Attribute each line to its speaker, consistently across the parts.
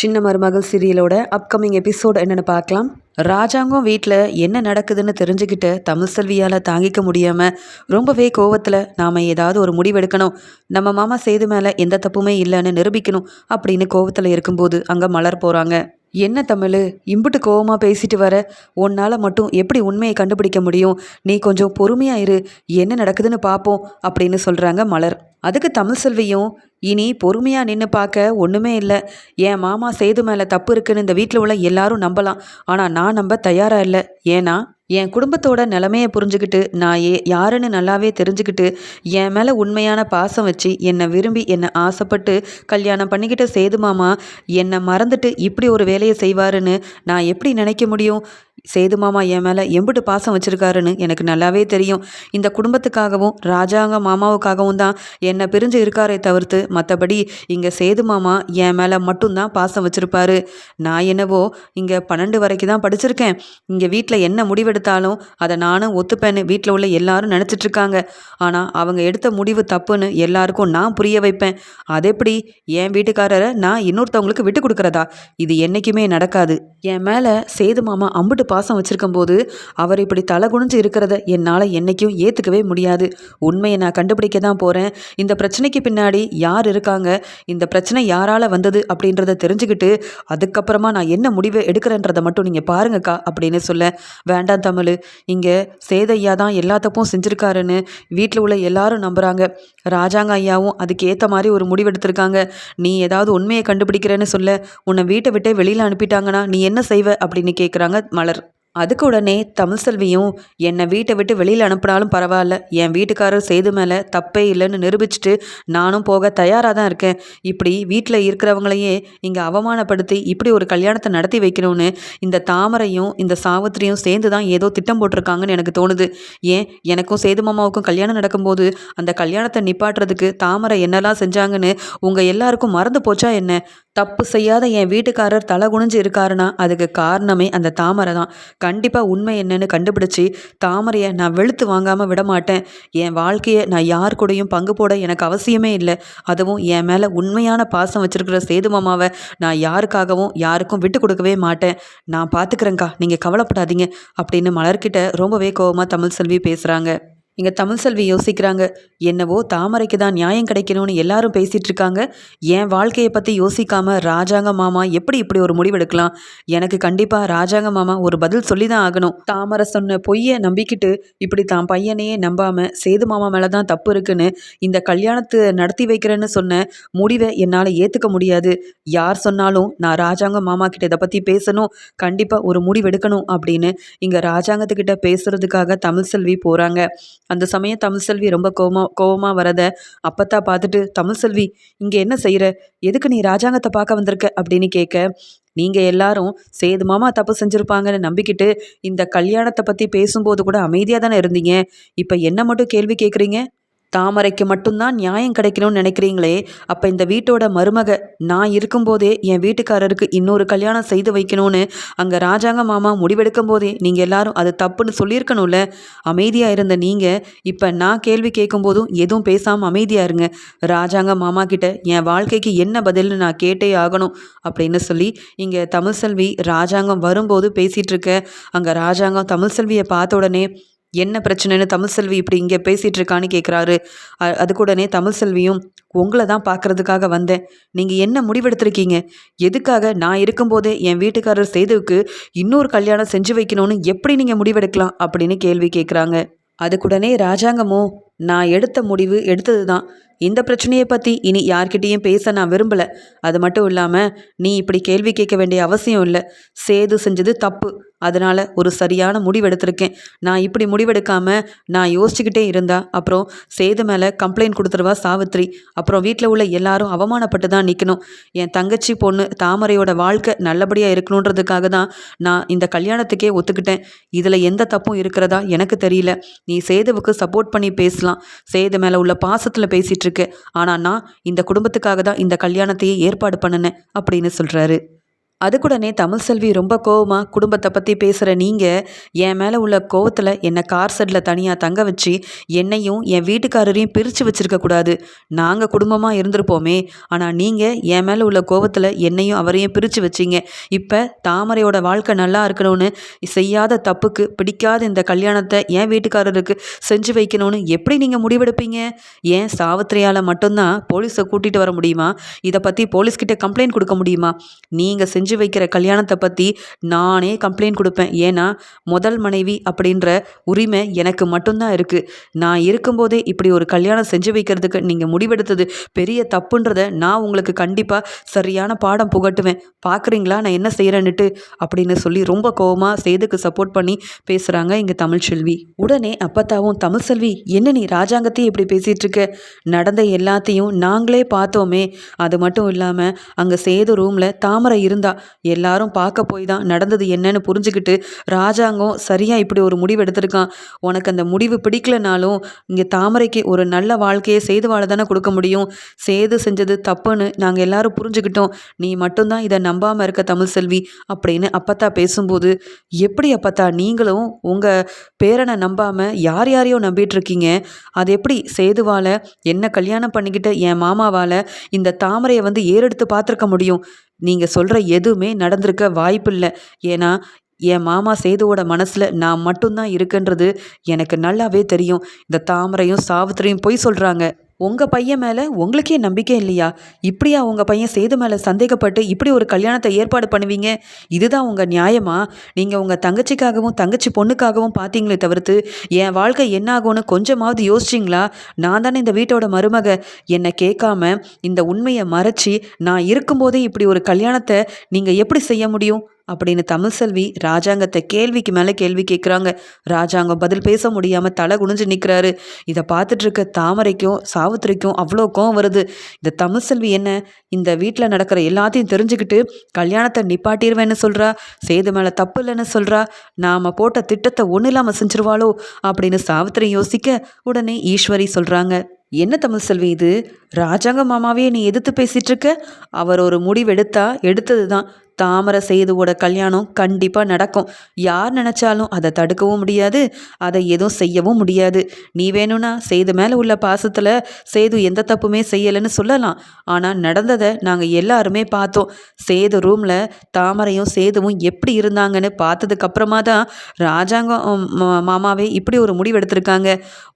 Speaker 1: சின்ன மருமகள் சீரியலோட upcoming episode என்னென்னு பார்க்கலாம். ராஜாங்கம் வீட்டில் என்ன நடக்குதுன்னு தெரிஞ்சுக்கிட்டு தமிழ் செல்வியால் தாங்கிக்க முடியாமல் ரொம்பவே கோவத்தில் நாம் ஏதாவது ஒரு முடிவெடுக்கணும். நம்ம மாமா செய்து மேலே எந்த தப்புமே இல்லைன்னு நிரூபிக்கணும் அப்படின்னு கோவத்தில் இருக்கும்போது அங்கே மலர் போகிறாங்க என்ன தமிழ் இம்புட்டு கோவமாக பேசிட்டு வர? உன்னால் மட்டும் எப்படி உண்மையை கண்டுபிடிக்க முடியும்? நீ கொஞ்சம் பொறுமையாக இரு என்ன நடக்குதுன்னு பார்ப்போம் அப்படின்னு சொல்கிறாங்க மலர். அதுக்கு தமிழ் செல்வியும் இனி பொறுமையாக நின்று பார்க்க ஒன்றுமே இல்லை. என் மாமா செய்து மேலே தப்பு இருக்குன்னு இந்த வீட்டில் உள்ள எல்லாரும் நம்பலாம். ஆனால் நான் நம்ப தயாராக இல்லை. ஏன்னா என் குடும்பத்தோட நிலமையை புரிஞ்சுக்கிட்டு நான் ஏ யாருன்னு நல்லாவே தெரிஞ்சுக்கிட்டு என் மேலே உண்மையான பாசம் வச்சு என்னை விரும்பி என்னை ஆசைப்பட்டு கல்யாணம் பண்ணிக்கிட்ட சேது மாமா என்னை மறந்துட்டு இப்படி ஒரு வேலையை செய்வாருன்னு நான் எப்படி நினைக்க முடியும்? சேது மாமா என் மேலே எம்பிட்டு பாசம் வச்சுருக்காருன்னு எனக்கு நல்லாவே தெரியும். இந்த குடும்பத்துக்காகவும் ராஜாங்க மாமாவுக்காகவும் தான் என்னை பிரிஞ்சு இருக்காரே தவிர்த்து மற்றபடி இங்கே சேது மாமா என் மேலே மட்டும்தான் பாசம் வச்சுருப்பாரு. நான் என்னவோ இங்கே பன்னெண்டு வரைக்கும் தான் படிச்சிருக்கேன். இங்கே வீட்டில் என்ன முடிவெடுத்தாலும் அதை நானும் ஒத்துப்பேன்னு வீட்டில் உள்ள எல்லாரும் நினச்சிட்ருக்காங்க. ஆனால் அவங்க எடுத்த முடிவு தப்புன்னு எல்லாருக்கும் நான் புரிய வைப்பேன். அது எப்படி என் வீட்டுக்காரரை நான் இன்னொருத்தவங்களுக்கு விட்டு கொடுக்குறதா? இது என்றைக்குமே நடக்காது. என் மேலே சேது மாமா அம்புட்டு பாசம் வச்சுருக்கும் போது அவர் இப்படி தலை குனிஞ்சு இருக்கிறத என்னால் என்றைக்கும் ஏற்றுக்கவே முடியாது. உண்மையை நான் கண்டுபிடிக்க தான் போகிறேன் இந்த பிரச்சனைக்கு பின்னாடி யார் இருக்காங்க? இந்த பிரச்சனை யாரால் வந்தது அப்படின்றத தெரிஞ்சுக்கிட்டு அதுக்கப்புறமா நான் என்ன முடிவை எடுக்கிறேன்றதை மட்டும் நீங்கள் பாருங்கக்கா அப்படின்னு சொல்ல வேண்டாம் தமிழ். இங்கே சேதையா தான் எல்லா தப்பும் செஞ்சுருக்காருன்னு வீட்டில் உள்ள எல்லாரும் நம்புகிறாங்க ராஜாங்க ஐயாவும் அதுக்கேற்ற மாதிரி ஒரு முடிவெடுத்திருக்காங்க. நீ ஏதாவது உண்மையை கண்டுபிடிக்கிறேன்னு சொல்ல உன்னை வீட்டை விட்டே வெளியில் அனுப்பிட்டாங்கன்னா நீ என்ன செய்வ அப்படின்னு கேட்குறாங்க மலர். அதுக்கு உடனே தமிழ்செல்வியும் என்னை வீட்டை விட்டு வெளியில் அனுப்பினாலும் பரவாயில்ல. என் வீட்டுக்காரர் செய்து மேலே தப்பே இல்லைன்னு நிரூபிச்சுட்டு நானும் போக தயாராக தான் இருக்கேன். இப்படி வீட்டில் இருக்கிறவங்களையே இங்கே அவமானப்படுத்தி இப்படி ஒரு கல்யாணத்தை நடத்தி வைக்கணும்னு இந்த தாமரையும் இந்த சாவித்திரியும் சேர்ந்து தான் ஏதோ திட்டம் போட்டிருக்காங்கன்னு எனக்கு தோணுது. ஏன்? எனக்கும் சேது மாமாவுக்கும் கல்யாணம் நடக்கும்போது அந்த கல்யாணத்தை நிப்பாட்டுறதுக்கு தாமரை என்னெல்லாம் செஞ்சாங்கன்னு உங்கள் எல்லாருக்கும் மறந்து போச்சா என்ன? தப்பு செய்யாத என் வீட்டுக்காரர் தலை குனிஞ்சு இருக்காருன்னா அதுக்கு காரணமே அந்த தாமரை தான். கண்டிப்பாக உண்மை என்னன்னு கண்டுபிடிச்சி தாமரையை நான் வெளுத்து வாங்காமல் விட மாட்டேன் என் வாழ்க்கையை நான் யார் கூடயும் பங்கு போட எனக்கு அவசியமே இல்லை. அதுவும் என் மேலே உண்மையான பாசம் வச்சுருக்கிற சேது மாமாவை நான் யாருக்காகவும் யாருக்கும் விட்டு கொடுக்கவே மாட்டேன். நான் பார்த்துக்கிறேங்க்கா நீங்கள் கவலைப்படாதீங்க அப்படின்னு மலர்கிட்ட ரொம்பவே கோபமாக தமிழ் செல்வி பேசுகிறாங்க இங்கே தமிழ் செல்வி யோசிக்கிறாங்க என்னவோ தாமரைக்கு தான் நியாயம் கிடைக்கணும்னு எல்லாரும் பேசிகிட்டு இருக்காங்க. என் வாழ்க்கையை பற்றி யோசிக்காம ராஜாங்க மாமா எப்படி இப்படி ஒரு முடிவெடுக்கலாம் எனக்கு கண்டிப்பாக ராஜாங்க மாமா ஒரு பதில் சொல்லி தான் ஆகணும். தாமரை சொன்ன பொய்யை நம்பிக்கிட்டு இப்படி தான் பையனையே நம்பாமல் சேது மாமா மேலே தான் தப்பு இருக்குன்னு இந்த கல்யாணத்தை நடத்தி வைக்கிறேன்னு சொன்ன முடிவை என்னால் ஏற்றுக்க முடியாது. யார் சொன்னாலும் நான் ராஜாங்க மாமா கிட்ட இதை பற்றி பேசணும். கண்டிப்பாக ஒரு முடிவெடுக்கணும் அப்படின்னு இங்கே ராஜாங்கத்துக்கிட்ட பேசுறதுக்காக தமிழ் செல்வி போகிறாங்க அந்த சமயம் தமிழ்செல்வி ரொம்ப கோமா கோவமாக வரத அப்பத்தா பார்த்துட்டு தமிழ்செல்வி இங்கே என்ன செய்கிற எதுக்கு நீ ராஜாங்கத்தை பார்க்க வந்திருக்க? அப்படின்னு கேட்க நீங்கள் எல்லாரும் சேது மாமா தப்பு செஞ்சுருப்பாங்கன்னு நம்பிக்கிட்டு இந்த கல்யாணத்தை பற்றி பேசும்போது கூட அமைதியாக தானே இருந்தீங்க? இப்போ என்ன மட்டும் கேள்வி கேட்குறீங்க தாமரைக்கு மட்டும்தான் நியாயம் கிடைக்கணும்னு நினைக்கிறீங்களே? அப்போ இந்த வீட்டோட மருமக நான் இருக்கும்போதே என் வீட்டுக்காரருக்கு இன்னொரு கல்யாணம் செய்து வைக்கணும்னு அங்கே ராஜாங்க மாமா முடிவெடுக்கும் போதே நீங்கள் எல்லாரும் அது தப்புன்னு சொல்லியிருக்கணும்ல? அமைதியாக இருந்த நீங்கள் இப்போ நான் கேள்வி கேட்கும்போதும் எதுவும் பேசாமல் அமைதியாக இருங்க. ராஜாங்க மாமா கிட்ட என் வாழ்க்கைக்கு என்ன பதில்னு நான் கேட்டே ஆகணும் அப்படின்னு சொல்லி இங்கே தமிழ்செல்வி ராஜாங்கம் வரும்போது பேசிகிட்டு இருக்க. அங்கே ராஜாங்கம் தமிழ்செல்வியை பார்த்த உடனே என்ன பிரச்சனைன்னு தமிழ் செல்வி இப்படி இங்கே பேசிகிட்டு இருக்கான்னு கேட்குறாரு அது கூடனே தமிழ்செல்வியும் உங்களை தான் பார்க்குறதுக்காக வந்தேன். நீங்கள் என்ன முடிவெடுத்திருக்கீங்க? எதுக்காக நான் இருக்கும்போதே என் வீட்டுக்காரர் சேதுவுக்கு இன்னொரு கல்யாணம் செஞ்சு வைக்கணும்னு எப்படி நீங்கள் முடிவெடுக்கலாம்? அப்படின்னு கேள்வி கேட்குறாங்க. அதுக்குடனே ராஜாங்கமோ நான் எடுத்த முடிவு எடுத்தது தான். இந்த பிரச்சனையை பற்றி இனி யார்கிட்டேயும் பேச நான் விரும்பலை. அது மட்டும் இல்லாமல் நீ இப்படி கேள்வி கேட்க வேண்டிய அவசியம் இல்லை. சேது செஞ்சது தப்பு. அதனால் ஒரு சரியான முடிவெடுத்திருக்கேன். நான் இப்படி முடிவெடுக்காமல் நான் யோசிச்சுக்கிட்டே இருந்தா அப்புறம் சேது மேலே கம்ப்ளைண்ட் கொடுத்துருவா சாவித்ரி. அப்புறம் வீட்டில் உள்ள எல்லாரும் அவமானப்பட்டு தான் நிற்கணும் என் தங்கச்சி பொண்ணு தாமரையோட வாழ்க்கை நல்லபடியாக இருக்கணுன்றதுக்காக தான் நான் இந்த கல்யாணத்துக்கே ஒத்துக்கிட்டேன். இதில் எந்த தப்பும் இருக்கிறதா எனக்கு தெரியல. நீ சேதுவுக்கு சப்போர்ட் பண்ணி பேசலாம். சேது மேலே உள்ள பாசத்தில் பேசிகிட்டு இருக்கு. ஆனால் நான் இந்த குடும்பத்துக்காக தான் இந்த கல்யாணத்தையே ஏற்பாடு பண்ணினேன் அப்படின்னு சொல்கிறாரு அதுக்குடனே தமிழ் செல்வி ரொம்ப கோவமாக குடும்பத்தை பற்றி பேசுகிற நீங்கள் என் மேலே உள்ள கோவத்தில் என்னை கார் செட்டில் தனியாக தங்க வச்சு என்னையும் என் வீட்டுக்காரரையும் பிரித்து வச்சுருக்கக்கூடாது நாங்கள் குடும்பமாக இருந்திருப்போமே. ஆனால் நீங்கள் என் மேலே உள்ள கோவத்தில் என்னையும் அவரையும் பிரித்து வச்சிங்க. இப்போ தாமரையோட வாழ்க்கை நல்லா இருக்கணும்னு செய்யாத தப்புக்கு பிடிக்காத இந்த கல்யாணத்தை என் வீட்டுக்காரருக்கு செஞ்சு வைக்கணும்னு எப்படி நீங்கள் முடிவெடுப்பீங்க? ஏன் சாவித்திரியால் மட்டும்தான் போலீஸை கூட்டிகிட்டு வர முடியுமா? இதை பற்றி போலீஸ்கிட்ட கம்ப்ளைண்ட் கொடுக்க முடியுமா? நீங்கள் செஞ்சு செஞ்சு வைக்கிற கல்யாணத்தை பற்றி நானே கம்ப்ளைண்ட் கொடுப்பேன். ஏன்னா முதல் மனைவி அப்படின்ற உரிமை எனக்கு மட்டும்தான் இருக்குது நான் இருக்கும்போதே இப்படி ஒரு கல்யாணம் செஞ்சு வைக்கிறதுக்கு நீங்கள் முடிவெடுத்தது பெரிய தப்புன்றதை நான் உங்களுக்கு கண்டிப்பாக சரியான பாடம் புகட்டுவேன். பார்க்குறீங்களா நான் என்ன செய்கிறேன்னுட்டு அப்படின்னு சொல்லி ரொம்ப கோவமாக சேதுக்கு சப்போர்ட் பண்ணி பேசுகிறாங்க இங்கே தமிழ்ச்செல்வி உடனே அப்பத்தாவும் தமிழ்செல்வி என்ன நீ ராஜாங்கத்தையும் இப்படி பேசிகிட்டு இருக்க? நடந்த எல்லாத்தையும் நாங்களே பார்த்தோமே. அது மட்டும் இல்லாமல் அங்கே சேது ரூமில் தாமரை இருந்தா எல்லாரும் பார்க்க போய் தான் நடந்தது என்னன்னு புரிஞ்சுக்கிட்டு ராஜாங்கம் சரியாக இப்படி ஒரு முடிவு எடுத்திருக்கான். உனக்கு அந்த முடிவு பிடிக்கலனாலும் இங்கே தாமரைக்கு ஒரு நல்ல வாழ்க்கையை செய்து வாழ தானே கொடுக்க முடியும். சேது செஞ்சது தப்புன்னு நாங்கள் எல்லாரும் புரிஞ்சுக்கிட்டோம். நீ மட்டும்தான் இதை நம்பாமல் இருக்க தமிழ் செல்வி அப்படின்னு அப்பத்தா பேசும்போது எப்படி அப்பத்தா நீங்களும் உங்கள் பேரனை நம்பாமல் யார் யாரையோ நம்பிட்டு இருக்கீங்க? அது எப்படி சேதுவால் என்ன கல்யாணம் பண்ணிக்கிட்ட என் மாமாவால் இந்த தாமரையை வந்து ஏறெடுத்து பார்த்துருக்க முடியும்? நீங்கள் சொல்கிற எதுவுமே நடந்திருக்க வாய்ப்பில்லை. ஏன்னா என் மாமா சேதுவோட மனசில் நான் மட்டும்தான் இருக்குன்றது எனக்கு நல்லாவே தெரியும். இந்த தாமரையும் சாவித்திரியும் பொய் சொல்கிறாங்க உங்கள் பையன் மேலே உங்களுக்கே நம்பிக்கை இல்லையா? இப்படியா உங்கள் பையன் சேது மேலே சந்தேகப்பட்டு இப்படி ஒரு கல்யாணத்தை ஏற்பாடு பண்ணுவீங்க? இதுதான் உங்கள் நியாயமா? நீங்கள் உங்கள் தங்கச்சிக்காகவும் தங்கச்சி பொண்ணுக்காகவும் பார்த்தீங்களே தவிர்த்து என் வாழ்க்கை என்னாகும்னு கொஞ்சமாவது யோசிச்சிங்களா? நான் தானே இந்த வீட்டோட மருமக. என்னை கேட்காம இந்த உண்மையை மறைச்சி நான் இருக்கும்போதே இப்படி ஒரு கல்யாணத்தை நீங்கள் எப்படி செய்ய முடியும்? அப்படின்னு தமிழ்செல்வி ராஜாங்கத்தை கேள்விக்கு மேலே கேள்வி கேட்குறாங்க ராஜாங்கம் பதில் பேச முடியாமல் தலை குனிஞ்சு நிற்கிறாரு இதை பார்த்துட்டு இருக்க தாமரைக்கும் சாவித்திரிக்கும் அவ்வளோ கோவம் வருது. இந்த தமிழ்செல்வி என்ன? இந்த வீட்டில் நடக்கிற எல்லாத்தையும் தெரிஞ்சுக்கிட்டு கல்யாணத்தை நிப்பாட்டிடுவேன்னு சொல்கிறா சேது மேலே தப்பு இல்லைன்னு சொல்கிறா நாம் போட்ட திட்டத்தை ஒன்றும் இல்லாமல் செஞ்சிருவாளோ? அப்படின்னு சாவித்திரி யோசிக்க உடனே ஈஸ்வரி சொல்கிறாங்க என்ன தமிழ் செல்வி இது? ராஜாங்க மாமாவே நீ எதிர்த்து பேசிகிட்டு இருக்க? அவர் ஒரு முடிவெடுத்தா எடுத்தது தான் தாமரை சேதுவோட கல்யாணம் கண்டிப்பாக நடக்கும். யார் நினச்சாலும் அதை தடுக்கவும் முடியாது அதை எதுவும் செய்யவும் முடியாது. நீ வேணும்னா செய்து மேலே உள்ள பாசத்தில் சேது எந்த தப்புமே செய்யலைன்னு சொல்லலாம். ஆனால் நடந்ததை நாங்கள் எல்லாருமே பார்த்தோம். சேது ரூமில் தாமரையும் சேதுவும் எப்படி இருந்தாங்கன்னு பார்த்ததுக்கப்புறமா தான் ராஜாங்கம் மாமாவே இப்படி ஒரு முடிவு எடுத்திருக்காங்க.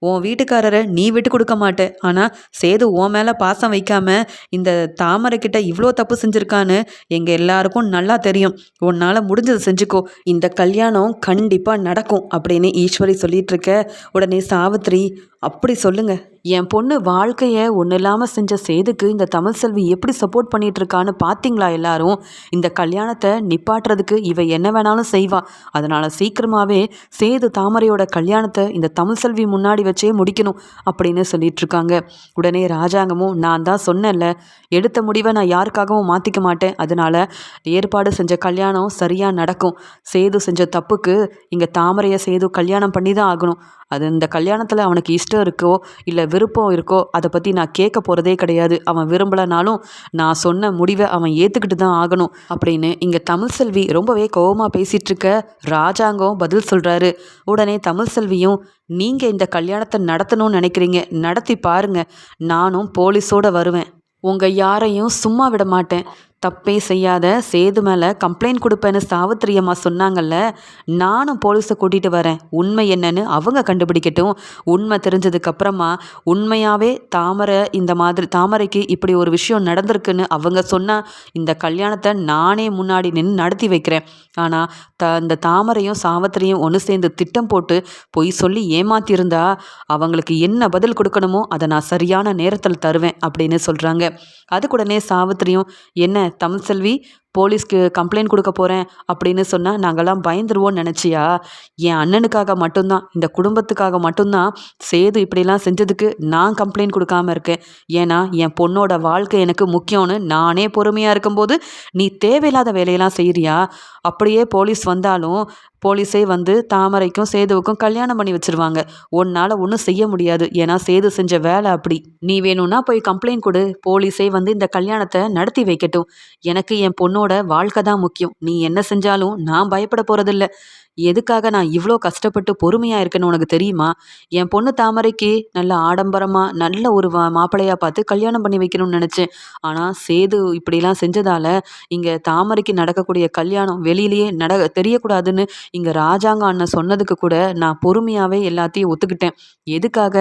Speaker 1: உன் வீட்டுக்காரரை நீ விட்டு கொடுக்க மாட்டே. ஆனால் சேது உன் மேலே பாசம் வைக்காம இந்த தாமரை கிட்ட இவ்வளோ தப்பு செஞ்சுருக்கான்னு எங்கள் எல்லாருக்கும் நல்லா தெரியும். உன்னால் முடிஞ்சதை செஞ்சுக்கோ. இந்த கல்யாணம் கண்டிப்பாக நடக்கும் அப்படின்னு ஈஸ்வரி சொல்லிட்டு இருக்க. உடனே சாவித்ரி அப்படி சொல்லுங்க. என் பொண்ணு வாழ்க்கையை ஒன்றும் இல்லாமல் செஞ்ச சேதுக்கு இந்த தமிழ் செல்வி எப்படி சப்போர்ட் பண்ணிட்டு இருக்கான்னு பார்த்தீங்களா எல்லாரும்? இந்த கல்யாணத்தை நிப்பாட்டுறதுக்கு இவ என்ன வேணாலும் செய்வா. அதனால் சீக்கிரமாகவே சேது தாமரையோட கல்யாணத்தை இந்த தமிழ் செல்வி முன்னாடி வச்சே முடிக்கணும் அப்படின்னு சொல்லிட்டு இருக்காங்க உடனே ராஜாங்கமும் நான் தான் சொன்னேன்ல எடுத்த முடிவை நான் யாருக்காகவும் மாற்றிக்க மாட்டேன். அதனால் ஏற்பாடு செஞ்ச கல்யாணம் சரியாக நடக்கும். சேது செஞ்ச தப்புக்கு இங்கே தாமரையை சேது கல்யாணம் பண்ணி தான் ஆகணும். அது இந்த கல்யாணத்தில் அவனுக்கு இஷ்டம் இருக்கோ இல்லை விருப்பம் இருக்கோ அதை பற்றி நான் கேட்க போகிறதே கிடையாது. அவன் விரும்பலைனாலும் நான் சொன்ன முடிவை அவன் ஏற்றுக்கிட்டு தான் ஆகணும் அப்படின்னு இங்கே தமிழ் செல்வி ரொம்பவே கோபமாக பேசிகிட்டு இருக்க ராஜாங்கம் பதில் சொல்கிறாரு உடனே தமிழ் செல்வியும் நீங்கள் இந்த கல்யாணத்தை நடத்தணும்னு நினைக்கிறீங்க நடத்தி பாருங்க. நானும் போலீஸோடு வருவேன். உங்கள் யாரையும் சும்மா விட மாட்டேன். தப்பே செய்யாத சேது மேலே கம்ப்ளைண்ட் கொடுப்பேன்னு சாவித்திரி அம்மா சொன்னாங்கல்ல நானும் போலீஸை கூட்டிகிட்டு வரேன். உண்மை என்னன்னு அவங்க கண்டுபிடிக்கட்டும். உண்மை தெரிஞ்சதுக்கப்புறமா உண்மையாகவே தாமரை இந்த மாதிரி தாமரைக்கு இப்படி ஒரு விஷயம் நடந்திருக்குன்னு அவங்க சொன்னால் இந்த கல்யாணத்தை நானே முன்னாடி நின்று நடத்தி வைக்கிறேன். ஆனால் த இந்த தாமரையும் சாவத்திரியும் ஒன்று சேர்ந்து திட்டம் போட்டு பொய் சொல்லி ஏமாத்தியிருந்தா அவங்களுக்கு என்ன பதில் கொடுக்கணுமோ அதை நான் சரியான நேரத்தில் தருவேன் அப்படின்னு சொல்கிறாங்க அதுக்குடனே சாவித்திரியும் என்ன தமிழ்செல்வி போலீஸ்க்கு கம்ப்ளைண்ட் கொடுக்க போகிறேன் அப்படின்னு சொன்னால் நாங்கள்லாம் பயந்துருவோம்னு நினச்சியா? என் அண்ணனுக்காக மட்டும்தான் இந்த குடும்பத்துக்காக மட்டும்தான் சேது இப்படிலாம் செஞ்சதுக்கு நான் கம்ப்ளைண்ட் கொடுக்காம இருக்கேன். ஏன்னா என் பொண்ணோட வாழ்க்கை எனக்கு முக்கியம்னு நானே பொறுமையாக இருக்கும்போது நீ தேவையில்லாத வேலையெல்லாம் செய்கிறியா அப்படியே போலீஸ் வந்தாலும் போலீஸே வந்து தாமரைக்கும் சேதுவுக்கும் கல்யாணம் பண்ணி வச்சிருவாங்க. உன்னால் ஒன்றும் செய்ய முடியாது. ஏன்னா சேது செஞ்ச வேலை அப்படி. நீ வேணும்னா போய் கம்ப்ளைண்ட் கொடு. போலீஸே வந்து இந்த கல்யாணத்தை நடத்தி வைக்கட்டும். எனக்கு என் பொண்ணோட வாழ்க்கை தான் முக்கியம். நீ என்ன செஞ்சாலும் நான் பயப்பட போகிறதில்ல எதுக்காக நான் இவ்வளோ கஷ்டப்பட்டு பொறுமையாக இருக்கேன்னு உனக்கு தெரியுமா? என் பொண்ணு தாமரைக்கு நல்ல ஆடம்பரமாக நல்ல ஒரு மாப்பிள்ளையாக பார்த்து கல்யாணம் பண்ணி வைக்கணும்னு நினச்சேன். ஆனால் சேது இப்படிலாம் செஞ்சதால் இங்கே தாமரைக்கு நடக்கக்கூடிய கல்யாணம் வெளியிலேயே நட தெரியக்கூடாதுன்னு இங்கே ராஜாங்க அண்ணன் சொன்னதுக்கு கூட நான் பொறுமையாகவே எல்லாத்தையும் ஒத்துக்கிட்டேன். எதுக்காக?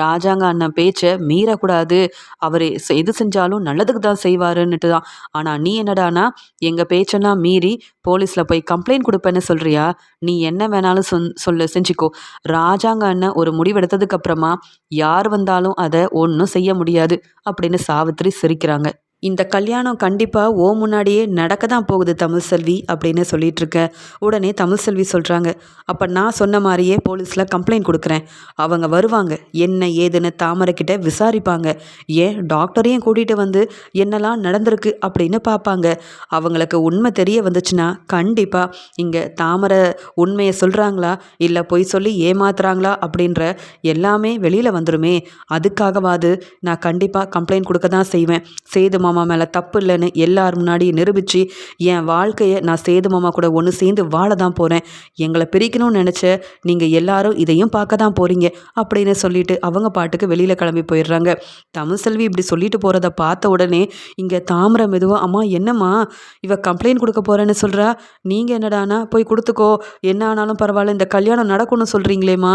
Speaker 1: ராஜாங்க அண்ணன் பேச்சை மீறக்கூடாது. அவர் எது செஞ்சாலும் நல்லதுக்கு தான் செய்வாருன்னுட்டு தான். ஆனால் நீ என்னடானா எங்கள் பேச்செல்லாம் மீறி போலீஸில் போய் கம்ப்ளைண்ட் கொடுப்பேன்னு சொல்கிறியா நீ என்ன வேணாலும் சொன் சொல்லு செஞ்சுக்கோ. ராஜாங்க அண்ணன் ஒரு முடிவெடுத்ததுக்கு அப்புறமா யார் வந்தாலும் அதை ஒன்றும் செய்ய முடியாது அப்படின்னு சாவித்திரி சிரிக்கிறாங்க. இந்த கல்யாணம் கண்டிப்பாக ஓ முன்னாடியே நடக்க தான் போகுது தமிழ் செல்வி அப்படின்னு சொல்லிட்டு இருக்க உடனே தமிழ் செல்வி சொல்கிறாங்க அப்போ நான் சொன்ன மாதிரியே போலீஸில் கம்ப்ளைண்ட் கொடுக்குறேன். அவங்க வருவாங்க. என்ன ஏதுன்னு தாமரைக்கிட்ட விசாரிப்பாங்க. ஏன் டாக்டரையும் கூட்டிகிட்டு வந்து என்னெல்லாம் நடந்திருக்கு அப்படின்னு பார்ப்பாங்க. அவங்களுக்கு உண்மை தெரிய வந்துச்சுன்னா கண்டிப்பாக இங்கே தாமரை உண்மையை சொல்கிறாங்களா இல்லை பொய் சொல்லி ஏமாத்துறாங்களா? அப்படின்ற எல்லாமே வெளியில் வந்துடுமே அதுக்காகவாது நான் கண்டிப்பாக கம்ப்ளைண்ட் கொடுக்க தான் செய்வேன். சேது மாமா மேலே தப்பு இல்லைன்னு எல்லார் முன்னாடி நிரூபித்து என் வாழ்க்கையை நான் சேது மாமா கூட ஒன்று சேர்ந்து வாழ தான் போகிறேன் எங்களை பிரிக்கணும்னு நினச்ச நீங்கள் எல்லாரும் இதையும் பார்க்க தான் போகிறீங்க அப்படின்னு சொல்லிட்டு அவங்க பாட்டுக்கு வெளியில் கிளம்பி போயிடுறாங்க. தமிழ் செல்வி இப்படி சொல்லிட்டு போகிறத பார்த்த உடனே இங்கே தாமரை மெதுவாக அம்மா என்னம்மா? இவ கம்ப்ளைண்ட் கொடுக்க போகிறேன்னு சொல்கிறா நீங்கள் என்னடானா? போய் கொடுத்துக்கோ. என்ன ஆனாலும் பரவாயில்ல இந்த கல்யாணம் நடக்கும்னு சொல்கிறீங்களேம்மா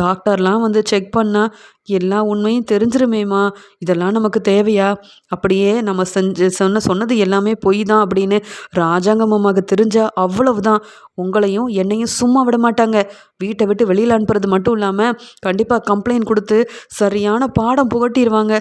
Speaker 1: டாக்டர்லாம் வந்து செக் பண்ணால் எல்லா உண்மையும் தெரிஞ்சிருமேம்மா. இதெல்லாம் நமக்கு தேவையா? அப்படியே நம்ம செஞ்சு சொன்ன சொன்னது எல்லாமே பொய் தான் அப்படின்னு ராஜாங்க மாமாவுக்கு தெரிஞ்சால் அவ்வளவுதான். உங்களையும் என்னையும் சும்மா விட மாட்டாங்க. வீட்டை விட்டு வெளியில் அனுப்புறது மட்டும் இல்லாமல் கண்டிப்பாக கம்ப்ளைண்ட் கொடுத்து சரியான பாடம் புகட்டிடுவாங்க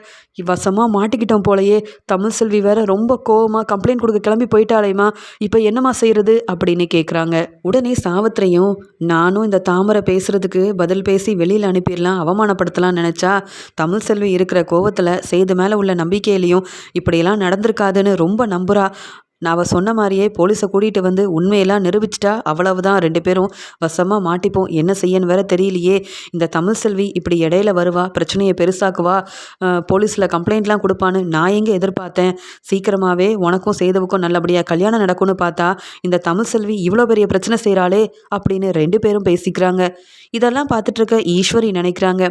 Speaker 1: வசமாக மாட்டிக்கிட்டோம் போலையே. தமிழ் செல்வி வேற ரொம்ப கோவமாக கம்ப்ளைண்ட் கொடுக்க கிளம்பி போயிட்டாலேம்மா இப்போ என்னம்மா செய்கிறது அப்படின்னு கேட்குறாங்க உடனே சாவத்திரையும் நானும் இந்த தாமரை பேசுறதுக்கு பதில் பேசி வெளியில் அனுப்பிடலாம் அவமானப்படுத்தலாம் நினச்சி தமிழ் செல்வி இருக்கிற கோவத்தில் செய்து மேலே உள்ள நம்பிக்கையிலையும் இப்படியெல்லாம் நடந்திருக்காதுன்னு ரொம்ப நம்புகிறா நான் அவள் சொன்ன மாதிரியே போலீஸை கூட்டிகிட்டு வந்து உண்மையெல்லாம் நிரூபிச்சிட்டா அவ்வளவுதான். ரெண்டு பேரும் வசமாக மாட்டிப்போம். என்ன செய்யன்னு வேற தெரியலையே. இந்த தமிழ் செல்வி இப்படி இடையில வருவா பிரச்சனையை பெருசாக்குவா போலீஸில் கம்ப்ளைண்ட்லாம் கொடுப்பான்னு நான் எங்கே எதிர்பார்த்தேன். சீக்கிரமாகவே உனக்கும் செய்தவுக்கும் நல்லபடியாக கல்யாணம் நடக்கும்னு பார்த்தா இந்த தமிழ் செல்வி இவ்வளோ பெரிய பிரச்சனை செய்கிறாளே அப்படின்னு ரெண்டு பேரும் பேசிக்கிறாங்க. இதெல்லாம் பார்த்துட்ருக்க ஈஸ்வரி நினைக்கிறாங்க.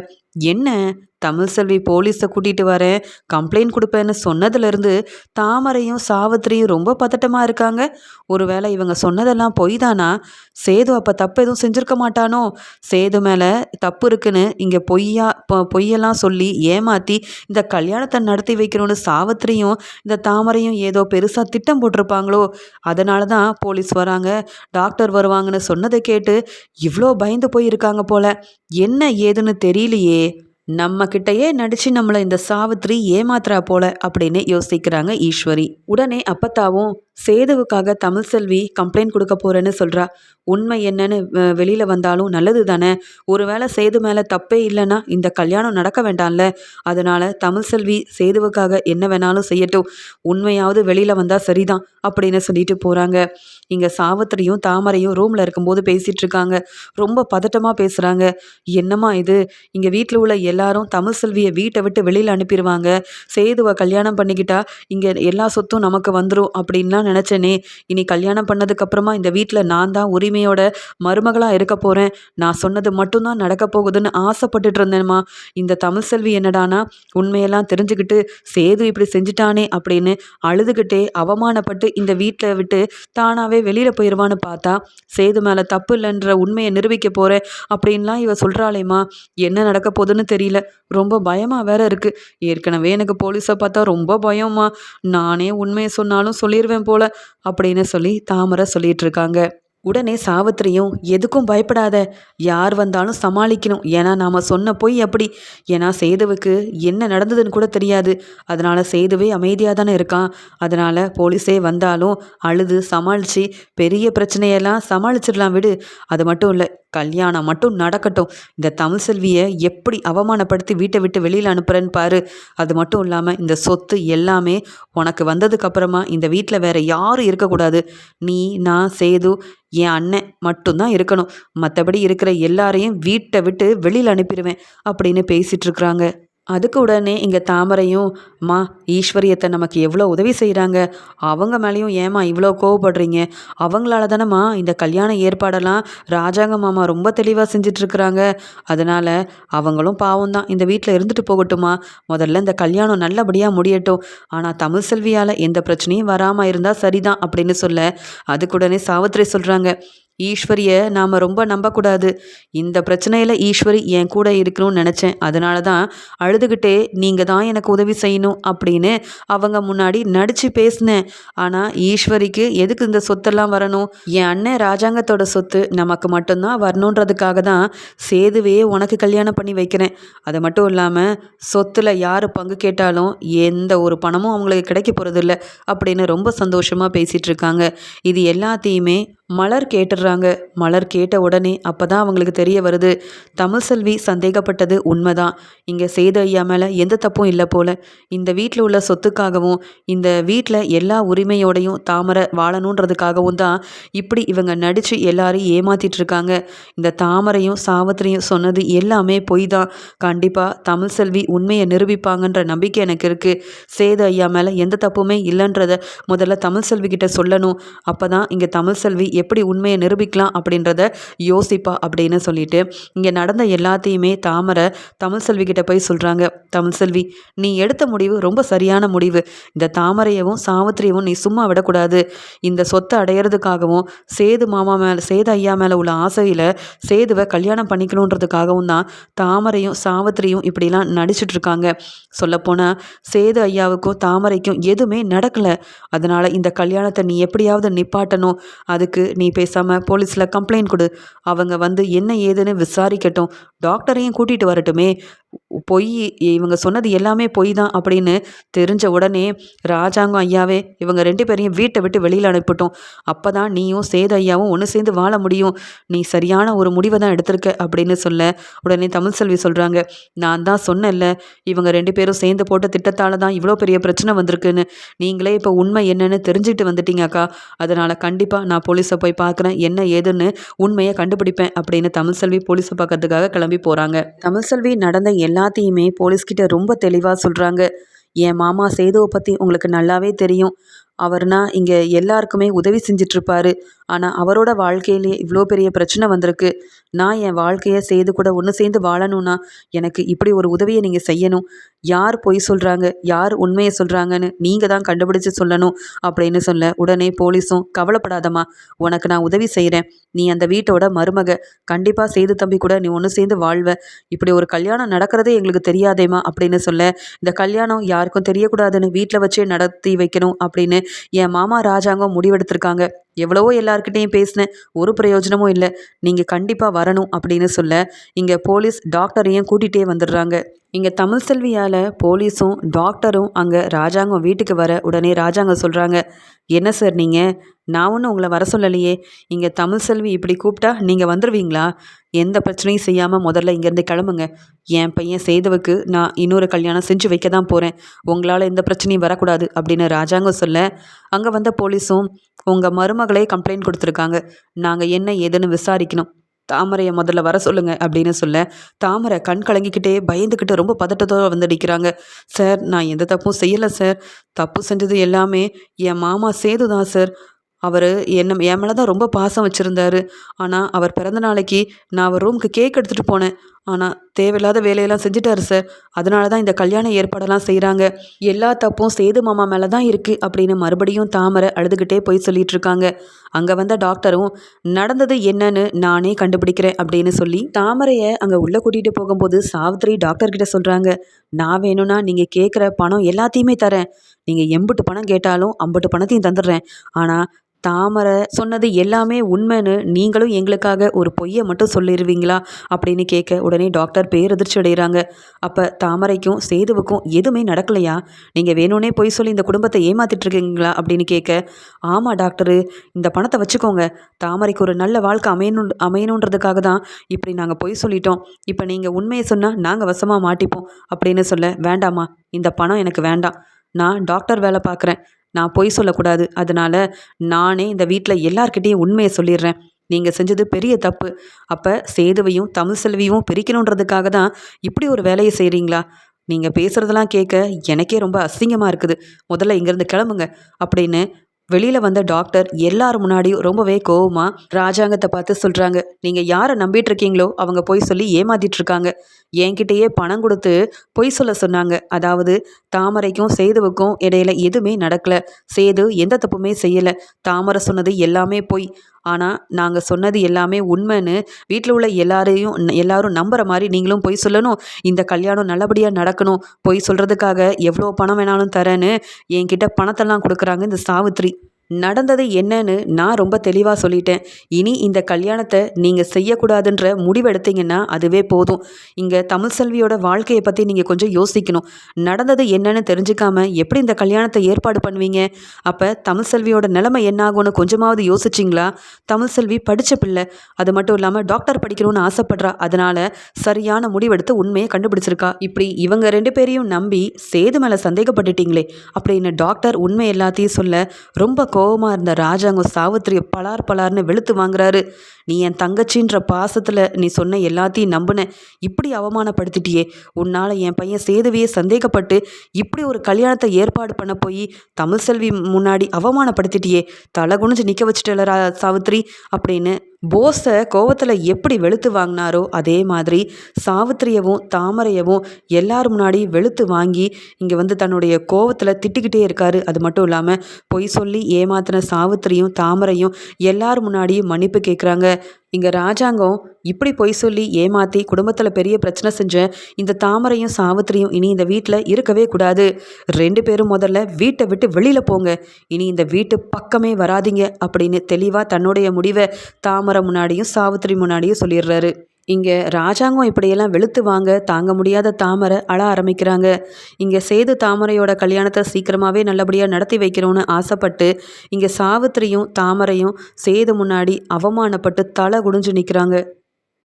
Speaker 1: என்ன? தமிழ் செல்வி போலீஸை கூட்டிகிட்டு வரேன் கம்ப்ளைண்ட் கொடுப்பேன்னு சொன்னதுலேருந்து தாமரையும் சாவித்திரியும் ரொம்ப பதட்டமாக இருக்காங்க. ஒருவேளை இவங்க சொன்னதெல்லாம் பொய் தானா சேது அப்போ தப்பு எதுவும் செஞ்சுருக்க மாட்டானோ? சேது மேலே தப்பு இருக்குன்னு இங்கே பொய்யா பொய்யெல்லாம் சொல்லி ஏமாற்றி இந்த கல்யாணத்தை நடத்தி வைக்கணும்னு சாவித்திரியும் இந்த தாமரையும் ஏதோ பெருசாக திட்டம் போட்டிருப்பாங்களோ? அதனால தான் போலீஸ் வராங்க. டாக்டர் வருவாங்கன்னு சொன்னதை கேட்டு இவ்வளோ பயந்து போயிருக்காங்க போல. என்ன ஏதுன்னு தெரியலையே. நம்ம கிட்டயே நடிச்சு நம்மளை இந்த சாவித்திரி ஏமாத்துறா போல அப்படின்னு யோசிக்கிறாங்க ஈஸ்வரி. உடனே அப்பத்தாவும் சேதுவுக்காக தமிழ்செல்வி கம்ப்ளைண்ட் கொடுக்க போறேன்னு சொல்றா. உண்மை என்னன்னு வெளியில் வந்தாலும் நல்லது தானே? ஒருவேளை சேது மேலே தப்பே இல்லைன்னா இந்த கல்யாணம் நடக்க வேண்டாம்ல? அதனால் தமிழ்செல்வி சேதுவுக்காக என்ன வேணாலும் செய்யட்டும். உண்மையாவது வெளியில் வந்தால் சரிதான் அப்படின்னு சொல்லிட்டு போகிறாங்க இங்கே சாவத்திரியும் தாமரையும் ரூமில் இருக்கும்போது பேசிகிட்டு இருக்காங்க. ரொம்ப பதட்டமாக பேசுகிறாங்க என்னம்மா இது? இங்கே வீட்டில் உள்ள எல்லாரும் தமிழ் செல்வியை வீட்டை விட்டு வெளியில் அனுப்பிடுவாங்க. சேதுவை கல்யாணம் பண்ணிக்கிட்டா இங்கே எல்லா சொத்தும் நமக்கு வந்துடும் அப்படின்லாம் நினச்சேனே. இனி கல்யாணம் பண்ணதுக்கப்புறமா இந்த வீட்டில் நான் தான் உரிமையோட மருமகளாக இருக்க போகிறேன் நான் சொன்னது மட்டும்தான் நடக்க போகுதுன்னு ஆசைப்பட்டுட்டு இருந்தேன்மா. இந்த தமிழ் செல்வி என்னடானா உண்மையெல்லாம் தெரிஞ்சுக்கிட்டு சேது இப்படி செஞ்சுட்டானே அப்படின்னு அழுதுகிட்டே அவமானப்பட்டு இந்த வீட்டில் விட்டு தானாகவே வெளியில் போயிடுவான்னு பார்த்தா சேது மேலே தப்பு இல்லைன்ற உண்மையை நிரூபிக்க போகிறேன் அப்படின்லாம் இவ சொல்கிறாளேம்மா என்ன நடக்க போகுதுன்னு தெரியல. ரொம்ப பயமாக வேற இருக்குது ஏற்கனவே எனக்கு போலீஸை பார்த்தா ரொம்ப பயம்மா. நானே உண்மையை சொன்னாலும் சொல்லிடுவேன் போல அப்படின்னு சொல்லி தாமரை சொல்லிட்டு இருக்காங்க. உடனே சாவித்திரியும் எதுக்கும் பயப்படாத யார் வந்தாலும் சமாளிக்கணும். ஏன்னா நாம் சொன்ன பொய் அப்படி. ஏன்னா சேதுவுக்கு என்ன நடந்ததுன்னு கூட தெரியாது. அதனால் சேதுவே அமைதியாக தானே இருக்கான். அதனால் போலீஸே வந்தாலும் அழுது சமாளித்து பெரிய பிரச்சனையெல்லாம் சமாளிச்சிடலாம் விடு. அது மட்டும் இல்லை கல்யாணம் மட்டும் நடக்கட்டும். இந்த தமிழ் செல்வியை எப்படி அவமானப்படுத்தி வீட்டை விட்டு வெளியில் அனுப்புகிறேன்னு பாரு. அது மட்டும் இல்லாமல் இந்த சொத்து எல்லாமே உனக்கு வந்ததுக்கப்புறமா இந்த வீட்டில் வேற யாரும் இருக்கக்கூடாது. நீ நான் சேது என் அண்ணன் மட்டும்தான் இருக்கணும். மற்றபடி இருக்கிற எல்லாரையும் வீட்டை விட்டு வெளியில் அனுப்பிடுவேன் அப்படின்னு பேசிகிட்டு இருக்கிறாங்க. அதுக்கு உடனே இங்கே தாமரையும் மா ஈஸ்வரியத்தை நமக்கு எவ்வளோ உதவி செய்கிறாங்க அவங்க மேலேயும் ஏமா இவ்வளோ கோவப்படுறீங்க? அவங்களால தானேம்மா இந்த கல்யாண ஏற்பாடெல்லாம் ராஜாங்க மாமா ரொம்ப தெளிவாக செஞ்சிட்ருக்குறாங்க. அதனால் அவங்களும் பாவம் தான் இந்த வீட்டில் இருந்துட்டு போகட்டுமா முதல்ல இந்த கல்யாணம் நல்லபடியாக முடியட்டும். ஆனால் தமிழ் செல்வியால் எந்த பிரச்சனையும் வராமல் இருந்தால் சரிதான் அப்படின்னு சொல்ல அதுக்குடனே சாவித்திரி சொல்கிறாங்க ஈஸ்வரியை நாம் ரொம்ப நம்பக்கூடாது. இந்த பிரச்சனையில் ஈஸ்வரி என் கூட இருக்கணும்னு நினச்சேன். அதனால தான் அழுதுகிட்டே நீங்கள் தான் எனக்கு உதவி செய்யணும் அப்படின்னு அவங்க முன்னாடி நடித்து பேசினேன். ஆனால் ஈஸ்வரிக்கு எதுக்கு இந்த சொத்தெல்லாம் வரணும்? என் அண்ணன் ராஜாங்கத்தோட சொத்து நமக்கு மட்டும்தான் வரணுன்றதுக்காக தான் சேதுவே உனக்கு கல்யாணம் பண்ணி வைக்கிறேன். அது மட்டும் இல்லாமல் சொத்தில் யார் பங்கு கேட்டாலும் எந்த ஒரு பணமும் அவங்களுக்கு கிடைக்க போகிறதில்ல அப்படின்னு ரொம்ப சந்தோஷமாக பேசிகிட்டு இருக்காங்க. இது எல்லாத்தையுமே மலர் கேட்டுடுறாங்க மலர் கேட்ட உடனே அப்போ தான் அவங்களுக்கு தெரிய வருது தமிழ் செல்வி சந்தேகப்பட்டது உண்மைதான். இங்கே சேது ஐயா மேலே எந்த தப்பும் இல்லை போல. இந்த வீட்டில் உள்ள சொத்துக்காகவும் இந்த வீட்டில் எல்லா உரிமையோடையும் தாமரை வாழணுன்றதுக்காகவும் தான் இப்படி இவங்க நடித்து எல்லாரையும் ஏமாத்திட்டு இருக்காங்க இந்த தாமரையும் சாவத்திரியும் சொன்னது எல்லாமே பொய் தான் கண்டிப்பாக தமிழ் செல்வி உண்மையை நிரூபிப்பாங்கன்ற நம்பிக்கை எனக்கு இருக்குது சேது ஐயா மேலே எந்த தப்புமே இல்லைன்றத முதல்ல தமிழ் செல்வி கிட்ட சொல்லணும். அப்போ தான் இங்கே தமிழ் செல்வி எப்படி உண்மையை நிரூபிக்கலாம் அப்படின்றத யோசிப்பா அப்படின்னு சொல்லிட்டு இங்கே நடந்த எல்லாத்தையுமே தாமரை தமிழ் செல்வி கிட்ட போய் சொல்கிறாங்க தமிழ் செல்வி நீ எடுத்த முடிவு ரொம்ப சரியான முடிவு. இந்த தாமரையவும் சாவித்திரியவும் நீ சும்மா விடக்கூடாது. இந்த சொத்தை அடையிறதுக்காகவும் சேது மாமா மேலே சேது ஐயா மேலே உள்ள ஆசையில் சேதுவை கல்யாணம் பண்ணிக்கணுன்றதுக்காகவும் தான் தாமரையும் சாவித்திரியும் இப்படிலாம் நடிச்சிட்ருக்காங்க சொல்லப்போனால் சேது ஐயாவுக்கும் தாமரைக்கும் எதுவுமே நடக்கலை. அதனால் இந்த கல்யாணத்தை நீ எப்படியாவது நிப்பாட்டணும். அதுக்கு நீ பேசாமல் போலீஸில் கம்ப்ளைண்ட் கொடு. அவங்க வந்து என்ன ஏதுன்னு விசாரிக்கட்டும். டாக்டரையும் கூட்டிகிட்டு வரட்டுமே. பொய் இவங்க சொன்னது எல்லாமே பொய் தான் அப்படின்னு தெரிஞ்ச உடனே ராஜாங்கம் ஐயாவே இவங்க ரெண்டு பேரையும் வீட்டை விட்டு வெளியில் அனுப்பிட்டோம். அப்போ தான் நீயும் சேது ஐயாவும் ஒன்று சேர்ந்து வாழ முடியும். நீ சரியான ஒரு முடிவை தான் எடுத்திருக்க அப்படின்னு சொல்ல உடனே தமிழ் செல்வி சொல்கிறாங்க நான் தான் சொன்னேன்ல இவங்க ரெண்டு பேரும் சேர்ந்து போட்ட திட்டத்தால் தான் இவ்வளோ பெரிய பிரச்சனை வந்திருக்குன்னு. நீங்களே இப்போ உண்மை என்னன்னு தெரிஞ்சுக்கிட்டு வந்துட்டீங்க அக்கா. அதனால் கண்டிப்பாக நான் போலீஸை போய் பார்க்குறேன். என்ன ஏதுன்னு உண்மையை கண்டுபிடிப்பேன் அப்படின்னு தமிழ் செல்வி போலீஸை பார்க்கறதுக்காக கிளம்பி போகிறாங்க தமிழ் செல்வி நடந்த எல்லாத்தையுமே போலீஸ்கிட்ட ரொம்ப தெளிவாக சொல்கிறாங்க என் மாமா சேதுவை பற்றி உங்களுக்கு நல்லாவே தெரியும். அவர்னா இங்கே எல்லாருக்குமே உதவி செஞ்சிட்ருப்பாரு ஆனால் அவரோட வாழ்க்கையிலே இவ்வளோ பெரிய பிரச்சனை வந்திருக்கு. நான் என் வாழ்க்கையை செய்து கூட ஒன்று சேர்ந்து வாழணும்னா எனக்கு இப்படி ஒரு உதவியை நீங்கள் செய்யணும். யார் பொய் சொல்கிறாங்க யார் உண்மையை சொல்கிறாங்கன்னு நீங்கள் தான் கண்டுபிடிச்சு சொல்லணும் அப்படின்னு சொல்ல உடனே போலீஸும் கவலைப்படாதம்மா. உனக்கு நான் உதவி செய்கிறேன் நீ அந்த வீட்டோட மருமக. கண்டிப்பாக செய்து தம்பி கூட நீ ஒன்று சேர்ந்து வாழ்வ. இப்படி ஒரு கல்யாணம் நடக்கிறதே எங்களுக்கு தெரியாதேம்மா அப்படின்னு சொல்ல இந்த கல்யாணம் யாருக்கும் தெரியக்கூடாதுன்னு வீட்டில் வச்சே நடத்தி வைக்கணும் அப்படின்னு என் மாமா ராஜாங்கம் முடிவெடுத்திருக்காங்க. எவ்வளவோ எல்லாருக்கிட்டேயும் பேசினேன். ஒரு பிரயோஜனமும் இல்லை. நீங்கள் கண்டிப்பாக வரணும் அப்படின்னு சொல்ல இங்கே போலீஸ் டாக்டரையும் கூட்டிகிட்டே வந்துடுறாங்க. இங்கே தமிழ் செல்வியால் போலீஸும் டாக்டரும் அங்கே ராஜாங்கம் வீட்டுக்கு வர உடனே ராஜாங்கம் சொல்கிறாங்க என்ன சார் நீங்கள் நான் ஒன்றும் உங்களை வர சொல்லலையே. இங்கே தமிழ் செல்வி இப்படி கூப்பிட்டா நீங்கள் வந்துடுவீங்களா எந்த பிரச்சனையும் செய்யாமல் முதல்ல இங்கேருந்து கிளம்புங்க. என் பையன் செய்தவுக்கு நான் இன்னொரு கல்யாணம் செஞ்சு வைக்க தான் போகிறேன் உங்களால் எந்த பிரச்சனையும் வரக்கூடாது அப்படின்னு ராஜாங்கம் சொல்ல அங்கே வந்த போலீஸும் உங்கள் மருமகளே கம்ப்ளைண்ட் கொடுத்துருக்காங்க. நாங்கள் என்ன ஏதுன்னு விசாரிக்கணும். தாமரையை முதல்ல வர சொல்லுங்க அப்படின்னு சொல்ல தாமரை கண் கலங்கிக்கிட்டே பயந்துக்கிட்டு ரொம்ப பதட்டத்தோடு வந்து நிற்கிறாங்க சார் நான் எந்த தப்பும் செய்யலை சார். தப்பு செஞ்சது எல்லாமே என் மாமா சேது தான் சார். அவர் என்ன என் மேலே தான் ரொம்ப பாசம் வச்சுருந்தாரு. ஆனால் அவர் பிறந்த நாளைக்கு நான் அவர் ரூமுக்கு கேக் எடுத்துகிட்டு போனேன். ஆனால் தேவையில்லாத வேலையெல்லாம் செஞ்சுட்டாரு சார் அதனால தான் இந்த கல்யாண ஏற்பாடெல்லாம் செய்கிறாங்க எல்லா தப்பும் சேது மாமா மேலே தான் இருக்குது அப்படின்னு மறுபடியும் தாமரை அழுதுகிட்டே போய் சொல்லிட்டு இருக்காங்க. அங்கே வந்த டாக்டரும் நடந்தது என்னன்னு நானே கண்டுபிடிக்கிறேன் அப்படின்னு சொல்லி தாமரையை அங்கே உள்ளே கூட்டிகிட்டு போகும்போது சாவித்ரி டாக்டர்கிட்ட சொல்கிறாங்க நான் வேணும்னா நீங்கள் கேட்குற பணம் எல்லாத்தையுமே தரேன். நீங்கள் எம்புட்டு பணம் கேட்டாலும் அம்புட்டு பணத்தையும் தந்துடுறேன். ஆனால் தாமரை சொன்னது எல்லாமே உண்மைன்னு நீங்களும் எங்களுக்காக ஒரு பொய்யை மட்டும் சொல்லிடுவீங்களா அப்படின்னு கேட்க உடனே டாக்டர் பேரதிர்ச்சி அடைகிறாங்க. அப்போ தாமரைக்கும் சேதுவுக்கும் எதுவுமே நடக்கலையா? நீங்கள் வேணும்னே பொய் சொல்லி இந்த குடும்பத்தை ஏமாத்திட்டு இருக்கீங்களா? அப்படின்னு கேட்க ஆமாம் டாக்டரு இந்த பணத்தை வச்சுக்கோங்க. தாமரைக்கு ஒரு நல்ல வாழ்க்கை அமையணும் அமையணுன்றதுக்காக தான் இப்படி நாங்கள் பொய் சொல்லிட்டோம். இப்போ நீங்கள் உண்மையை சொன்னால் நாங்கள் வசமாக மாட்டிப்போம் அப்படின்னு சொல்ல வேண்டாமா இந்த பணம் எனக்கு வேண்டாம். நான் டாக்டர் வேலை பார்க்குறேன். நான் பொய் சொல்லக்கூடாது. அதனால் நானே இந்த வீட்டில் எல்லார்கிட்டேயும் உண்மையை சொல்லிடுறேன் நீங்கள் செஞ்சது பெரிய தப்பு. அப்போ சேதுவையும் தமிழ் செல்வியும் பிரிக்கணுன்றதுக்காக தான் இப்படி ஒரு வேலையை செய்கிறீங்களா நீங்கள் பேசுகிறதெல்லாம் கேட்க எனக்கே ரொம்ப அசிங்கமாக இருக்குது. முதல்ல இங்கேருந்து கிளம்புங்க. அப்படின்னு வெளியில் வந்த டாக்டர் எல்லார் முன்னாடியும் ரொம்பவே கோவமாக ராஜாங்கத்தை பார்த்து சொல்கிறாங்க நீங்கள் யாரை நம்பிட்டு இருக்கீங்களோ அவங்க போய் சொல்லி ஏமாத்திட்டு இருக்காங்க. என்கிட்டயே பணம் கொடுத்து பொய் சொல்ல சொன்னாங்க. அதாவது தாமரைக்கும் சேதுவுக்கும் இடையில எதுவுமே நடக்கலை. சேது எந்த தப்புமே செய்யலை. தாமரை சொன்னது எல்லாமே பொய். ஆனால் நாங்கள் சொன்னது எல்லாமே உண்மைன்னு வீட்டில் உள்ள எல்லாரையும் எல்லாரும் நம்புகிற மாதிரி நீங்களும் பொய் சொல்லணும். இந்த கல்யாணம் நல்லபடியாக நடக்கணும். பொய் சொல்கிறதுக்காக எவ்வளோ பணம் வேணாலும் தரேன்னு என்கிட்ட பணத்தெல்லாம் கொடுக்குறாங்க இந்த சாவித்ரி நடந்தது என்னன்னு நான் ரொம்ப தெளிவாக சொல்லிட்டேன். இனி இந்த கல்யாணத்தை நீங்கள் செய்யக்கூடாதுன்ற முடிவெடுத்தீங்கன்னா அதுவே போதும். இங்கே தமிழ் செல்வியோட வாழ்க்கையை பற்றி நீங்கள் கொஞ்சம் யோசிக்கணும். நடந்தது என்னன்னு தெரிஞ்சுக்காம எப்படி இந்த கல்யாணத்தை ஏற்பாடு பண்ணுவீங்க? அப்போ தமிழ் செல்வியோட நிலைமை என்னாகும்னு கொஞ்சமாவது யோசிச்சிங்களா? தமிழ் செல்வி படித்த பிள்ளை. அது மட்டும் இல்லாமல் டாக்டர் படிக்கணும்னு ஆசைப்படுறா. அதனால் சரியான முடிவெடுத்து உண்மையை கண்டுபிடிச்சிருக்கா. இப்படி இவங்க ரெண்டு பேரையும் நம்பி சேது மேலே சந்தேகப்பட்டுட்டீங்களே. அப்படின்னு டாக்டர் உண்மை எல்லாத்தையும் சொல்ல ரொம்ப கோபமாக இருந்த ராஜாங்க சாவித்திரியை பலார் பலார்னு வெளுத்து வாங்குறாரு. நீ என் தங்கச்சின்ற பாசத்தில் நீ சொன்ன எல்லாத்தையும் நம்புனேன் இப்படி அவமானப்படுத்திட்டியே. உன்னால் என் பையன் சேதுவையே சந்தேகப்பட்டு இப்படி ஒரு கல்யாணத்தை ஏற்பாடு பண்ண போய் தமிழ் செல்வி முன்னாடி அவமானப்படுத்திட்டியே. தலை குனிஞ்சு நிற்க வச்சுட்டல ரா சாவித்ரி அப்படின்னு போஸை கோவத்தில் எப்படி வெளுத்து வாங்கினாரோ அதே மாதிரி சாவித்திரியவும் தாமரையவும் எல்லார் முன்னாடி வெளுத்து வாங்கி இங்கே வந்து தன்னுடைய கோவத்தில் திட்டிக்கிட்டே இருக்காரு. அது மட்டும் இல்லாமல் பொய் சொல்லி ஏமாத்தின சாவித்திரியும் தாமரையும் எல்லார் முன்னாடியும் மன்னிப்பு கேட்குறாங்க இங்கே ராஜாங்கம் இப்படி பொய் சொல்லி ஏமாற்றி குடும்பத்தில் பெரிய பிரச்சனை செஞ்ச இந்த தாமரையும் சாவித்திரியும் இனி இந்த வீட்டில் இருக்கவே கூடாது. ரெண்டு பேரும் முதல்ல வீட்டை விட்டு வெளியில் போங்க. இனி இந்த வீட்டு பக்கமே வராதிங்க அப்படின்னு தெளிவாக தன்னுடைய முடிவை தாமரை முன்னாடியும் சாவித்திரி முன்னாடியும் சொல்லிடுறாரு. இங்கே ராஜாங்கம் இப்படியெல்லாம் வெளுத்து வாங்க தாங்க முடியாத தாமரை அழ ஆரம்பிக்கிறாங்க. இங்கே சேது தாமரையோட கல்யாணத்தை சீக்கிரமாகவே நல்லபடியாக நடத்தி வைக்கணும்னு ஆசைப்பட்டு இங்கே சாவித்திரியும் தாமரையும் சேது முன்னாடி அவமானப்பட்டு தலை குடிஞ்சு நிற்கிறாங்க